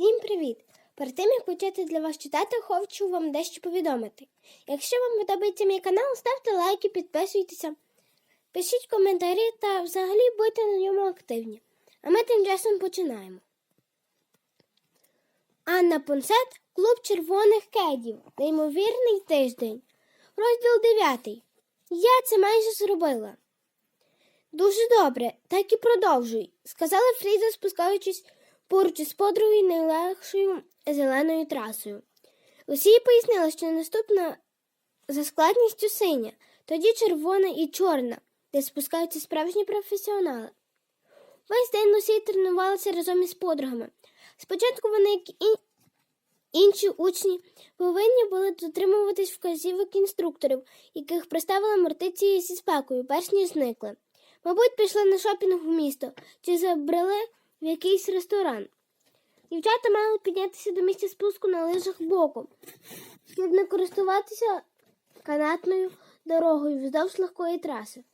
Всім привіт! Перед тим як почати для вас читати, хочу вам дещо повідомити. Якщо вам подобається мій канал, ставте лайки, підписуйтеся, пишіть коментарі та взагалі будьте на ньому активні. А ми тим часом починаємо. Анна Понсет, клуб червоних кедів. Неймовірний тиждень. Розділ 9. Я це майже зробила. Дуже добре, так і продовжуй, сказала Фріза, спускаючись поруч із подругою найлегшою зеленою трасою. Лусія пояснила, що наступна за складністю синя, тоді червона і чорна, де спускаються справжні професіонали. Весь день Лусія тренувалася разом із подругами. Спочатку вони, як і інші учні, повинні були дотримуватись вказівок інструкторів, яких приставили мортиці зі спекою, перш ніж зникли. Мабуть, пішли на шопінг у місто чи забрали в якийсь ресторан. Дівчата мали піднятися до місця спуску на лижах боком, щоб не користуватися канатною дорогою вздовж легкої траси.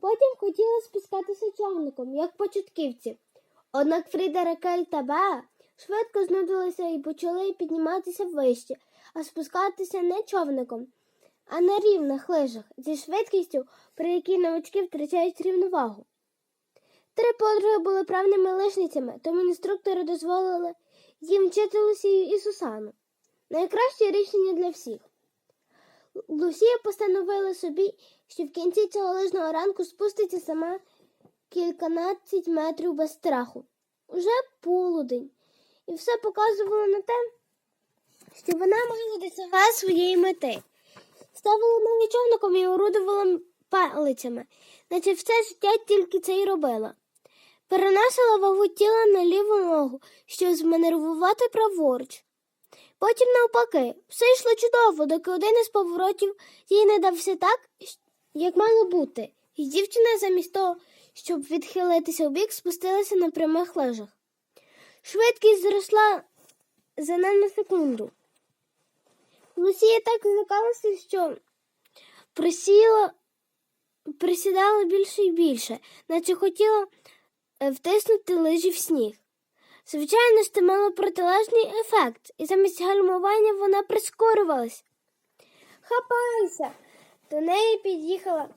Потім хотіли спускатися човником, як початківці. Однак Фріда Ракель та Беа швидко знудилися і почали підніматися вище, а спускатися не човником, а на рівних лижах зі швидкістю, при якій новачки втрачають рівновагу. Три подруги були правними лижницями, тому інструктори дозволили їм вчити Лусію і Сусану. Найкраще рішення для всіх. Лусія постановила собі, що в кінці цього лижного ранку спуститься сама кільканадцять метрів без страху. Уже полудень, і все показувало на те, що вона майже досягла своєї мети. Ставила нові човником і орудувала палицями, наче все життя тільки це й робила. Переносила вагу тіла на ліву ногу, щоб зманеврувати праворуч. Потім, навпаки, все йшло чудово, доки один із поворотів їй не дався так, як мало бути, і дівчина замість того, щоб відхилитися вбік, спустилася на прямих лежах. Швидкість зросла за на секунду. Лусія так злякалася, що присіла, присідала більше і більше, наче хотіла втиснути лижі в сніг. Звичайно ж, це мало протилежний ефект, і замість гальмування вона прискорювалась. Хапайся! До неї під'їхала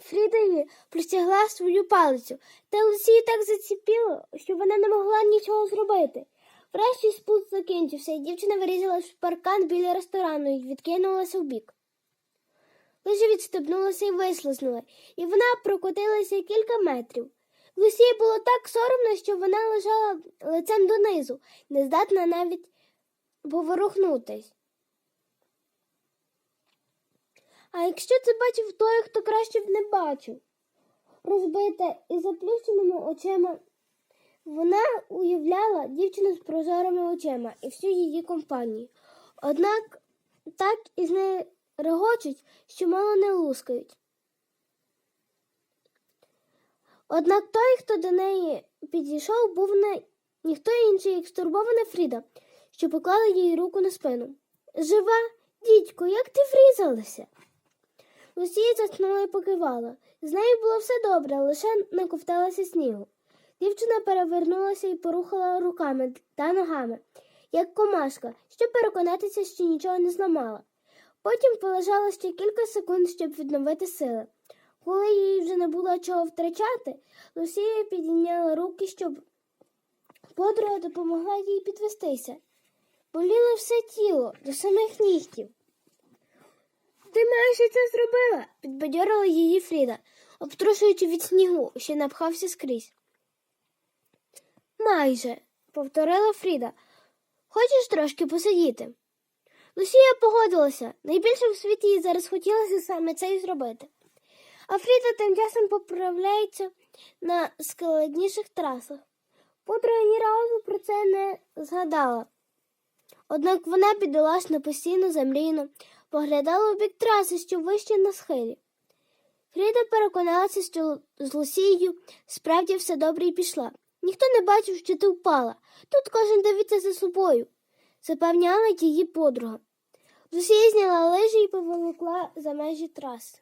Фріда простягла свою палицю, та Лусію так заціпіло, що вона не могла нічого зробити. Врешті спуск закінчився, і дівчина вирізала паркан біля ресторану і відкинулася вбік. Лижі відступнулася і вислизнула, і вона прокотилася кілька метрів. Лусії було так соромно, що вона лежала лицем донизу, не здатна навіть поворухнутись. А якщо це бачив той, хто краще б не бачив, розбита і заплющеними очима, вона уявляла дівчину з прозорими очима і всю її компанію. Однак так із нею регочуть, що мало не лускають. Однак той, хто до неї підійшов, був не ніхто інший, як стурбована Фріда, що поклала їй руку на спину. Жива, дідько, як ти врізалася? Лусія заснула і покивала. З нею було все добре, лише наковталася снігу. Дівчина перевернулася і порухала руками та ногами, як комашка, щоб переконатися, що нічого не зламала. Потім полежала ще кілька секунд, щоб відновити сили. Коли їй вже не було чого втрачати, Лусія підійняла руки, щоб подруга допомогла їй підвестися. Боліло все тіло до самих нігтів. Ти майже це зробила, підбадьорила її Фріда, обтрушуючи від снігу, що напхався скрізь. Майже, повторила Фріда. Хочеш трошки посидіти? Лусія погодилася. Найбільше в світі їй зараз хотілося саме це і зробити. А Фріда тим часом поправляється на складніших трасах. Подруга ні разу про це не згадала. Однак вона бідолашно постійно замрійно поглядала у бік траси, що вище на схилі. Фріда переконалася, що з Лусією справді все добре і пішла. Ніхто не бачив, що ти впала. Тут кожен дивиться за собою, запевняла її подруга. Лусія зняла лижі і поволокла за межі траси.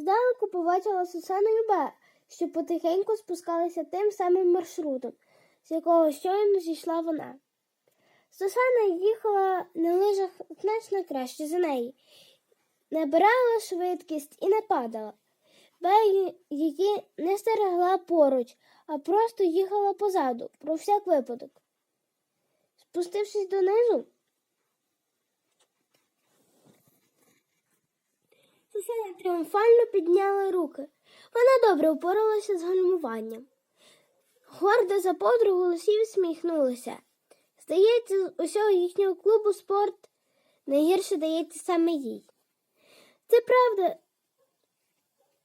Здалеку побачила Сусану і Бе, що потихеньку спускалися тим самим маршрутом. з якого щойно зійшла вона. Сусана їхала на лижах значно краще за неї, набирала швидкість і не падала. Бея її не стерегла поруч, а просто їхала позаду, про всяк випадок. Спустившись донизу, Сусана тріумфально підняла руки. Вона добре впоралася з гальмуванням. Гордо за подругу Лусі всміхнулася. Здається, з усього їхнього клубу спорт найгірше дається саме їй. Це правда,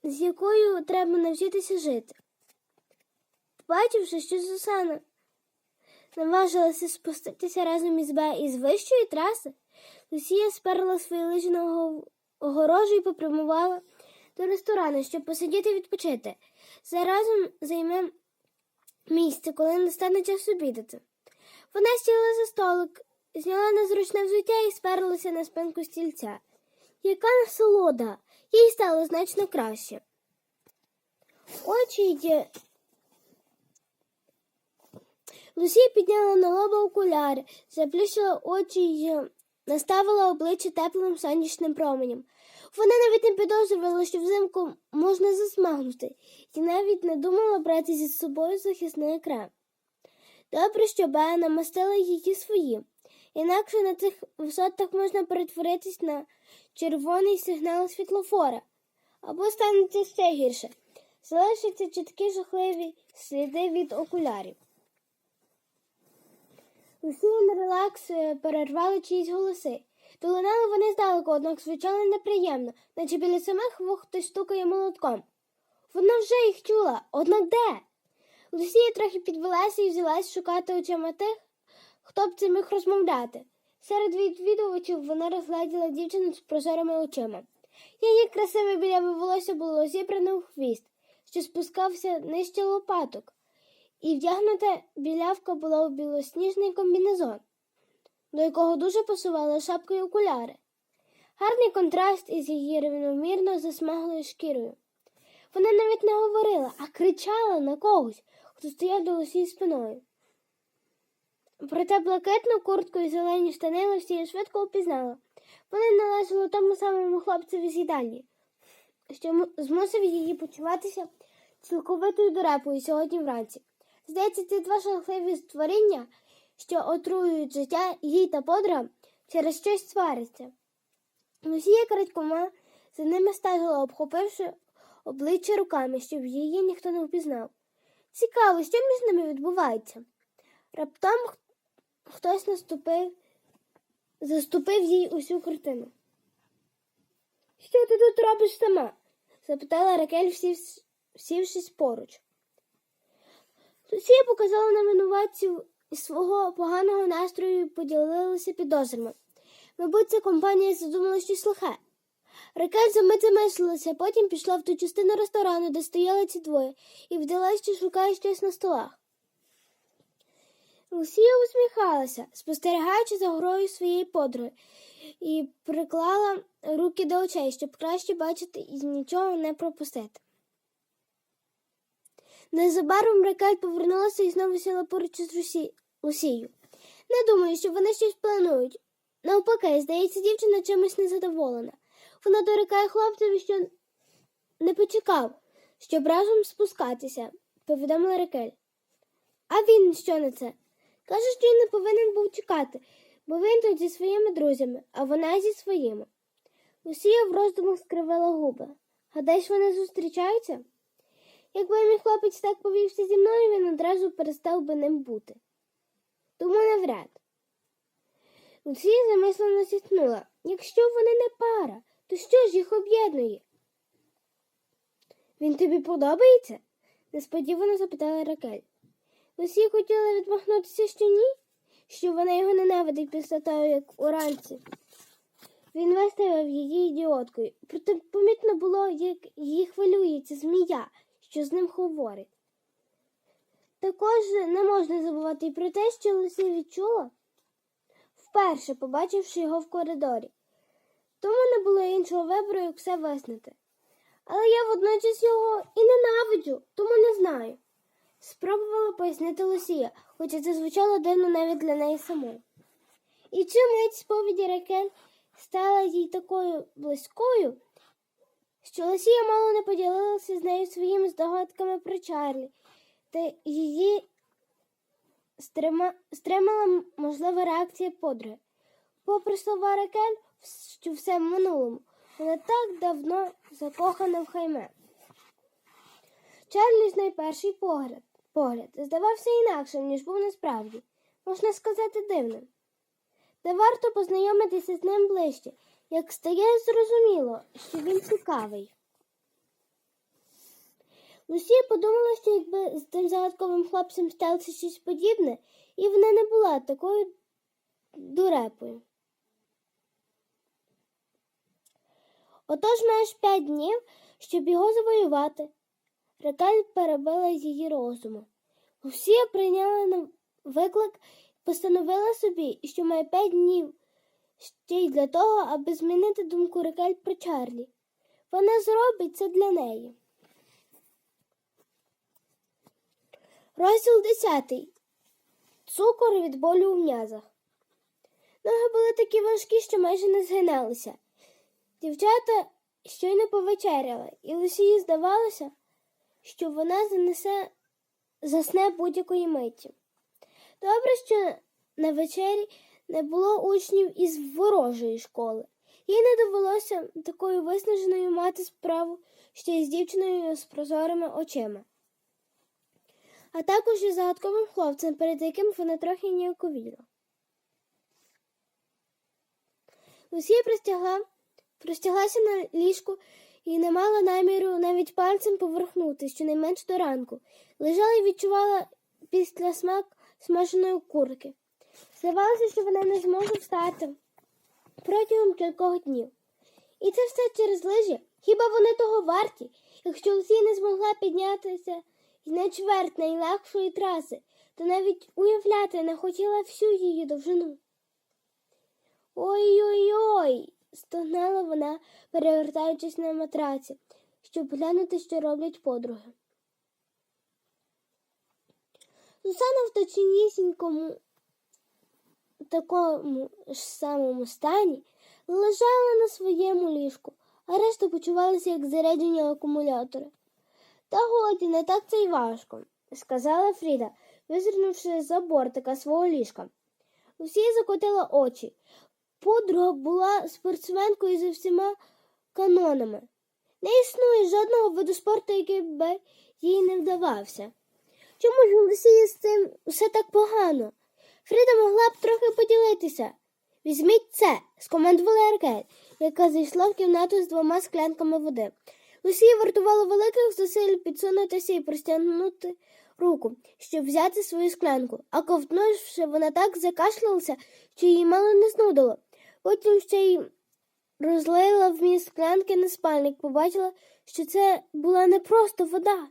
з якою треба навчитися жити. Побачивши, що Сусана наважилася спуститися разом із Бе із вищої траси, Лусія сперла свої лижі на огорожу і попрямувала до ресторану, щоб посидіти і відпочити. Заразом займе місце, коли настане час обідати. Вона сіла за столик, зняла незручне взуття і сперлася на спинку стільця. Яка насолода! Їй стало значно краще. Очі її Лусія підняла на лоба окуляри, заплющила очі й наставила обличчя теплим сонячним променем. Вона навіть не підозрювала, що взимку можна засмагнути, і навіть не думала брати зі собою захисний крем. Добре, що Бея намастила її своїм, інакше на цих висотах можна перетворитись на червоний сигнал світлофора, або станеться ще гірше. Залишаться чіткі жахливі сліди від окулярів. На релакс е, перервали чиїсь голоси. Долинали вони здалеку, однак звучало неприємно, наче біля самих вух хтось стукає молотком. Вона вже їх чула, однак де? Лусія трохи підвелася і взялась шукати очима тих, хто б це міг розмовляти. Серед відвідувачів вона розгляділа дівчину з прозорими очима. Її красиве біляве волосся було зібране у хвіст, що спускався нижче лопаток, і вдягнута білявка була у білосніжний комбінезон, до якого дуже пасували шапка й окуляри. Гарний контраст із її рівномірно засмаглою шкірою. Вона навіть не говорила, а кричала на когось, хто стояв до усій спиною. Проте блакитну куртку і зелені штани Лусія швидко впізнала. Вони належали тому самому хлопцеві з їдальні, що змусив її почуватися цілковитою дурепою сьогодні вранці. Здається, ці два жахливі створіння, що отруюють життя їй та подругам, через щось сваряться. Лусія крадькома за ними стежила, обхопивши обличчя руками, щоб її ніхто не впізнав. Цікаво, що між ними відбувається. Раптом хтось наступив, заступив їй усю картину. Що ти тут робиш сама? запитала Ракель, сів- сівшись поруч. Лусія показала на винуватців свого поганого настрою і поділилася підозрами. Мабуть, ця компанія задумала щось лихе. Ракель за мить замислилася, потім пішла в ту частину ресторану, де стояли ці двоє, і вдалась, що шукає щось на столах. Лусія усміхалася, спостерігаючи за грою своєї подруги, і приклала руки до очей, щоб краще бачити і нічого не пропустити. Незабаром Ракель повернулася і знову сіла поруч із Русі... Лусією. Не думаю, що вони щось планують. Навпаки, здається, дівчина чимось незадоволена. Вона дорікає хлопцеві, що не почекав, щоб разом спускатися, повідомила Ракель. А він що на це? Каже, що й не повинен був чекати, бо він тут зі своїми друзями, а вона зі своїми. Лусія в роздумах скривила губи. Гадаєш, вони зустрічаються? Якби мій хлопець так повівся зі мною, він одразу перестав би ним бути. Думаю, навряд. Лусія замислено зітхнула. Якщо вони не пара, то що ж їх об'єднує? Він тобі подобається? несподівано запитала Ракель. Лусія хотіла відмахнутися, що ні, що вона його ненавидить після того, як уранці. Він виставив її ідіоткою, проте помітно було, як її хвилюється змія, що з ним говорить. Також не можна забувати і про те, що Лусія відчула, вперше побачивши його в коридорі. Тому не було іншого вибору, як все визнати. Але я водночас його і ненавиджу, тому не знаю. спробувала пояснити Лусія, хоча це звучало дивно навіть для неї самої. І цю мить сповіді Ракель стала їй такою близькою, що Лусія мало не поділилася з нею своїми здогадками про Чарлі, та її стрима... стримала можлива реакція подруги. Попри слова Ракель, що все в минулому, вона так давно закохана в Хайме. Чарлі ж найперший погляд, погляд здавався інакшим, ніж був насправді, можна сказати, дивним. Та варто познайомитися з ним ближче, як стає зрозуміло, що він цікавий. Лусія подумала, що якби з тим загадковим хлопцем сталося щось подібне, і вона не була такою дурепою. Отож маєш п'ять днів, щоб його завоювати. Ракель перебила її розуму. Лусія прийняла на виклик постановила собі, що має п'ять днів ще й для того, аби змінити думку Ракель про Чарлі. Вона зробить це для неї. Розділ 10. Цукор від болю у м'язах. Ноги були такі важкі, що майже не згиналися. Дівчата щойно повечеряли, і Лусії здавалося, що вона занесе засне будь-якої миті. Добре, що на вечері не було учнів із ворожої школи. Їй не довелося такою виснаженою мати справу ще й з дівчиною з прозорими очима. А також із загадковим хлопцем, перед яким вона трохи ніяковіла. Лусія простягла, простяглася на ліжку і не мала наміру навіть пальцем поверхнути, щонайменш до ранку. Лежала і відчувала після смак смаженої курки. Здавалося, що вона не зможе встати протягом кількох днів. І це все через лижі. Хіба вони того варті? Якщо Лусі не змогла піднятися і на чверть найлегшої траси, то навіть уявляти не хотіла всю її довжину. Ой-ой-ой, стогнала вона, перевертаючись на матраці, щоб глянути, що роблять подруги. Сусана в точнісінькому такому ж самому стані лежала на своєму ліжку, а решта почувалася, як заряджені акумулятори. Та годі, не так це й важко, сказала Фріда, визирнувши за бортика свого ліжка. Усі закотила очі. Подруга була спортсменкою за всіма канонами. Не існує жодного виду спорту, який би їй не вдавався. Чому ж Росії з цим все так погано? Фріда могла б трохи поділитися. Візьміть це, скомандувала Аркель, яка зайшла в кімнату з двома склянками води. Лусії вартувало великих зусиль підсунутися і простягнути руку, щоб взяти свою склянку, а ковтнувши, вона так закашлялася, що її мало не знудило. Потім ще й розлила вміст склянки на спальник, побачила, що це була не просто вода.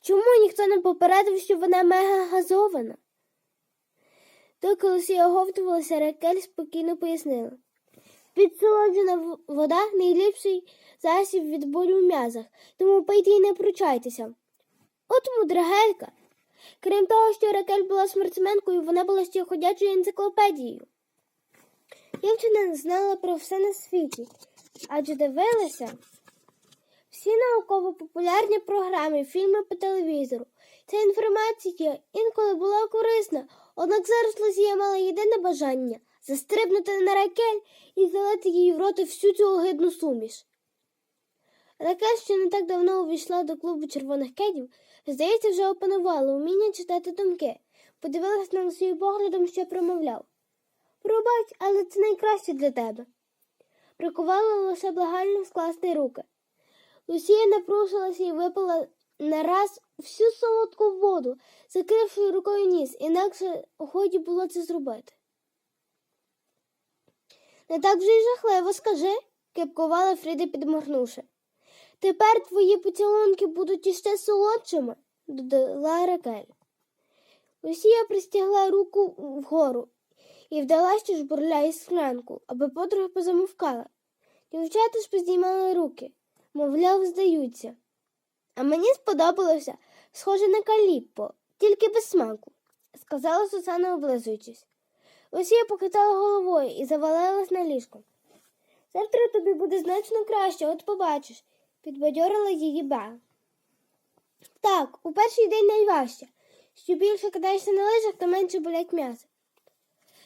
Чому ніхто не попередив, що вона мега газована? Доки Лусія оговтувалася, Ракель спокійно пояснила. Підсолоджена вода найліпший засіб від болю в м'язах, тому пийте і не пручайтеся. От мудрагелька. Крім того, що Ракель була смертсменкою, вона була ще ходячою енциклопедією. Дівчина знала про все на світі, адже дивилася всі науково-популярні програми, фільми по телевізору. Ця інформація інколи була корисна, однак зараз Лузія мала єдине бажання застрибнути на ракель і залити їй в роти всю цю огидну суміш. Ракель, що не так давно увійшла до клубу червоних кедів, здається, вже опанувала вміння читати думки, подивилась на Лусію поглядом, що промовляв. Пробач, але це найкраще для тебе. Прикувала лише благально скласти руки. Лусія напрушилася і випила нараз всю солодку воду, закривши рукою ніс, інакше годі було це зробити. Не так вже й жахливо, скажи, кепкувала Фріда, підморгнувши. Тепер твої поцілунки будуть іще солодшими, додала Ракель. Лусія пристягла руку вгору і вдала, що жбурляє склянку, аби подруга позамовкала. Дівчата ж поздіймали руки, мовляв, здаються. А мені сподобалося, схоже на каліппо, тільки без смаку, сказала Сусана, облизуючись. Лусія похитала головою і завалилась на ліжко. Завтра тобі буде значно краще, от побачиш, підбадьорила її Беа. Так, у перший день найважче. Що більше катаєшся на лижах, то менше болять м'язи.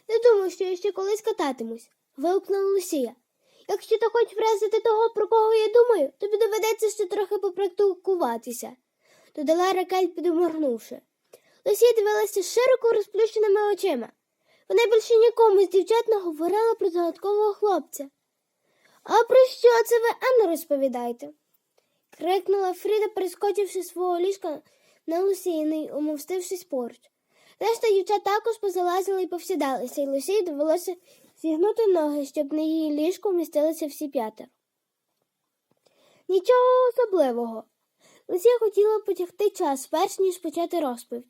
Не думаю, що я ще колись кататимусь, вигукнула Лусія. Якщо ти хочеш вразити того, про кого я думаю, тобі доведеться ще трохи попрактикуватися, додала Ракель, підморгнувши. Лусія дивилася широко розплющеними очима. Вона більше нікому з дівчат не говорила про загадкового хлопця. А про що це ви, ану, розповідайте? крикнула Фріда, перескочивши свого ліжка на Лусійний, умовстившись поруч. Решта дівчат також позалазили і повсідалися, і Лусії довелося зігнути ноги, щоб на її ліжку вмістилися всі п'ятеро. Нічого особливого. Лусія хотіла потягти час, перш ніж почати розповідь.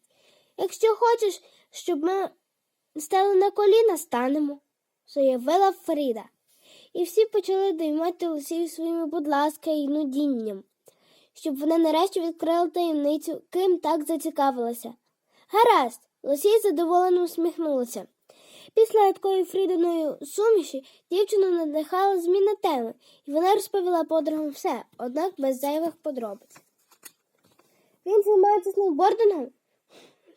Якщо хочеш, щоб ми стали на коліна, станемо, заявила Фріда. І всі почали доймати Лусію своїми будь ласка і нудінням, щоб вона нарешті відкрила таємницю, ким так зацікавилася. Гаразд, Лусія задоволено усміхнулася. Після такої Фрідиної суміші дівчину надихала зміна теми, і вона розповіла подругам все, однак без зайвих подробиць. Він займається сноубордингом?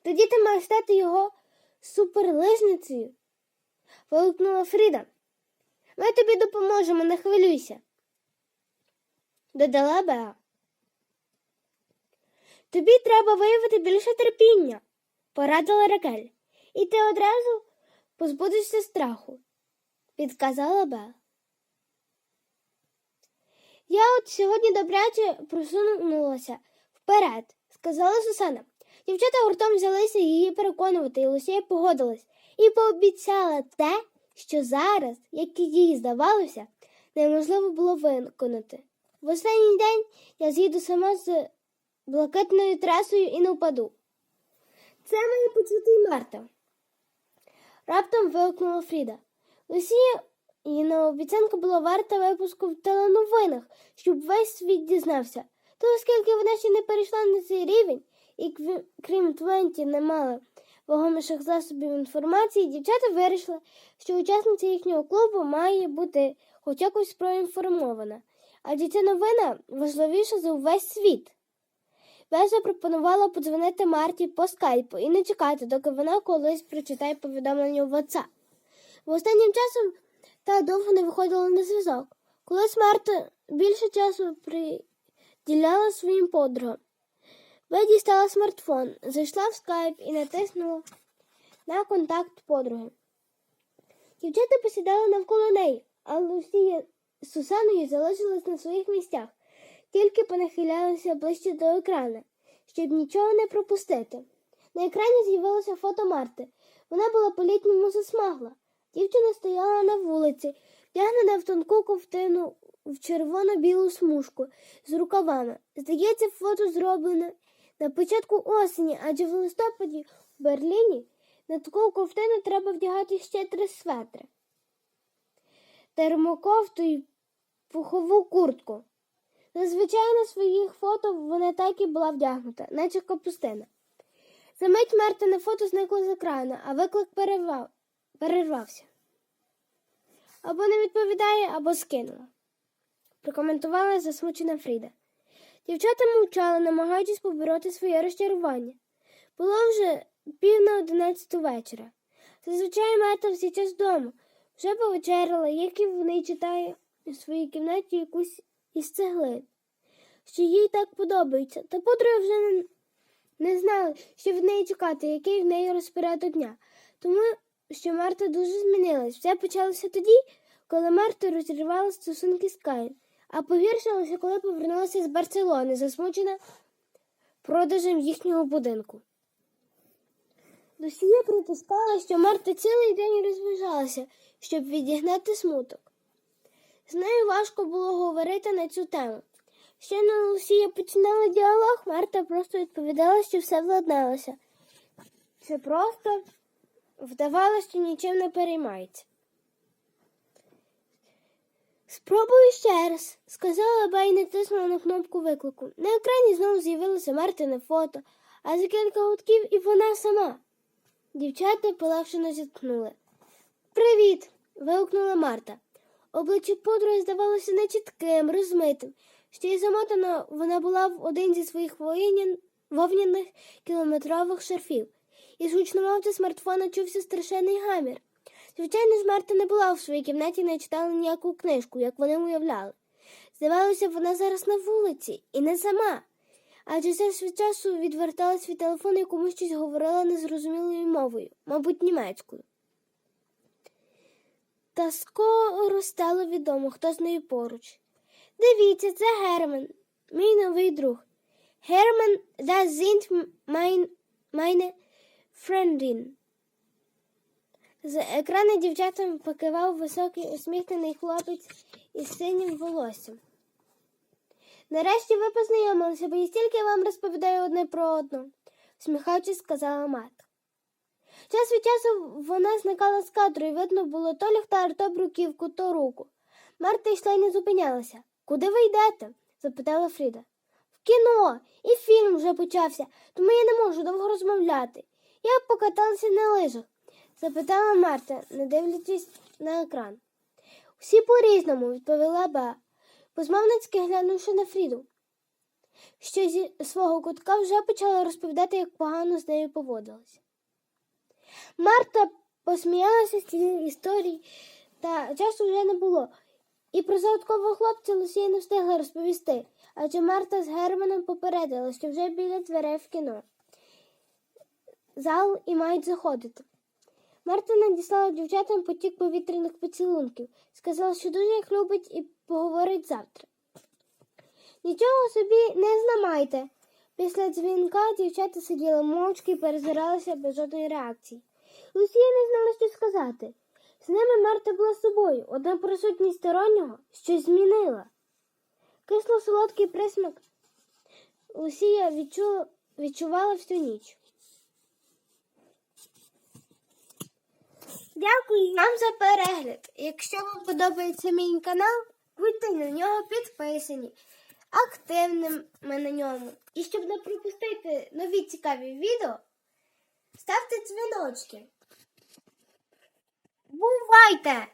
Тоді ти маєш стати його суперлижницею. вигукнула Фріда. Ми тобі допоможемо, не хвилюйся. Додала Беа. Тобі треба виявити більше терпіння, порадила Ракель. І ти одразу позбудешся страху, підказала Беа. Я от сьогодні добряче просунулася вперед, сказала Сусана. Дівчата гуртом взялися її переконувати, і Лусія погодилась і пообіцяла те, що зараз, як і їй здавалося, неможливо було виконати. В останній день я з'їду сама з блакитною трасою і не впаду. Це має почути і Марта. Раптом вигукнула Фріда. Лусія її обіцянка була варта випуску в теленовинах, щоб весь світ дізнався. То оскільки вона ще не перейшла на цей рівень, і крім Твенті не мала вагоміших засобів інформації, дівчата вирішили, що учасниця їхнього клубу має бути хоч якось проінформована. Адже ця новина важливіша за увесь світ. Беа запропонувала подзвонити Марті по скайпу і не чекати, доки вона колись прочитає повідомлення у WhatsApp. Бо останнім часом та довго не виходила на зв'язок. Колись Марта більше часу приділяла своїм подругам. Беа дістала смартфон, зайшла в скайп і натиснула на контакт подруги. Дівчата посідали навколо неї, а Лусія з Сусаною залишились на своїх місцях, тільки понахилялися ближче до екрана, щоб нічого не пропустити. На екрані з'явилося фото Марти. Вона була по-літньому засмагла. Дівчина стояла на вулиці, вдягнена в тонку ковтину в червоно-білу смужку з рукавами. Здається, фото зроблене на початку осені, адже в листопаді в Берліні на таку ковтину треба вдягати ще три светри. Термокофту і пухову куртку. Зазвичай на своїх фото вона так і була вдягнута, наче капустина. Замить Марта на фото зникла з екрану, а виклик перервав, перервався. Або не відповідає, або скинула. Прокоментувала засмучена Фріда. Дівчата мовчали, намагаючись побороти своє розчарування. Було вже пів на одинадцяту вечора. Зазвичай Марта всі час вдома. Вже повечеряла, як і вони читає у своїй кімнаті якусь із цеглин, що їй так подобається. Та подруги вже не, не знали, що від неї чекати, який в неї розпорядок дня. Тому що Марта дуже змінилась. Все почалося тоді, коли Марта розірвала стосунки з Каєм, а погіршилося, коли повернулася з Барселони, засмучена продажем їхнього будинку. Досія припускала, що Марта цілий день розважалася, щоб відігнати смуток. З нею важко було говорити на цю тему. Щойно Лусія починала діалог, Марта просто відповідала, що все владналося. Це просто вдавалося, що нічим не переймається. Спробую ще раз, сказала Ба і натиснула на кнопку виклику. На екрані знову з'явилося Мартине фото, а за кілька гудків і вона сама. Дівчата полегшено зіткнули. Привіт. вигукнула Марта. Обличчя подруги здавалося нечітким, розмитим. Ще й замотана вона була в один зі своїх воїнін- вовняних кілометрових шарфів. Із гучномовця смартфона чувся страшенний гамір. Звичайно ж, Марта не була в своїй кімнаті і не читала ніяку книжку, як вони уявляли. Здавалося, вона зараз на вулиці, і не сама. Адже час від часу відверталась від телефону і комусь щось говорила незрозумілою мовою, мабуть, німецькою. Та скоро стало відомо, хто з нею поруч. Дивіться, це Герман, мій новий друг. Герман, das sind mein, Freundin. З екрану дівчатам покивав високий усміхнений хлопець із синім волоссям. Нарешті ви познайомилися, бо я стільки вам розповідаю одне про одну, всміхаючись, сказала мати. Час від часу вона зникала з кадру, і видно було то ліхтар, то бруківку, то руку. Марта йшла й не зупинялася. Куди ви йдете? запитала Фріда. В кіно, і фільм вже почався, тому я не можу довго розмовляти. Я покаталася на лижах, запитала Марта, не дивлячись на екран. Всі по-різному, відповіла Ба, позмовницьки глянувши на Фріду, що зі свого кутка вже почала розповідати, як погано з нею поводилася. Марта посміялася з цієї історії, та часу вже не було. І про загадкового хлопця Лусія не встигла розповісти, адже Марта з Германом попередила, що вже біля дверей в кіно. Зал і мають заходити. Марта надіслала дівчатам потік повітряних поцілунків, сказала, що дуже їх любить і поговорить завтра. Нічого собі не зламайте. Після дзвінка дівчата сиділи мовчки і перезиралися без жодної реакції. Лусія не знала, що сказати. З ними Марта була собою, одна присутність стороннього щось змінила. Кисло солодкий присмак Лусія відчула, відчувала всю ніч. Дякую вам за перегляд. Якщо вам подобається мій канал, будьте на нього підписані, активними на ньому. І щоб не пропустити нові цікаві відео, ставте дзвіночки. Бувайте!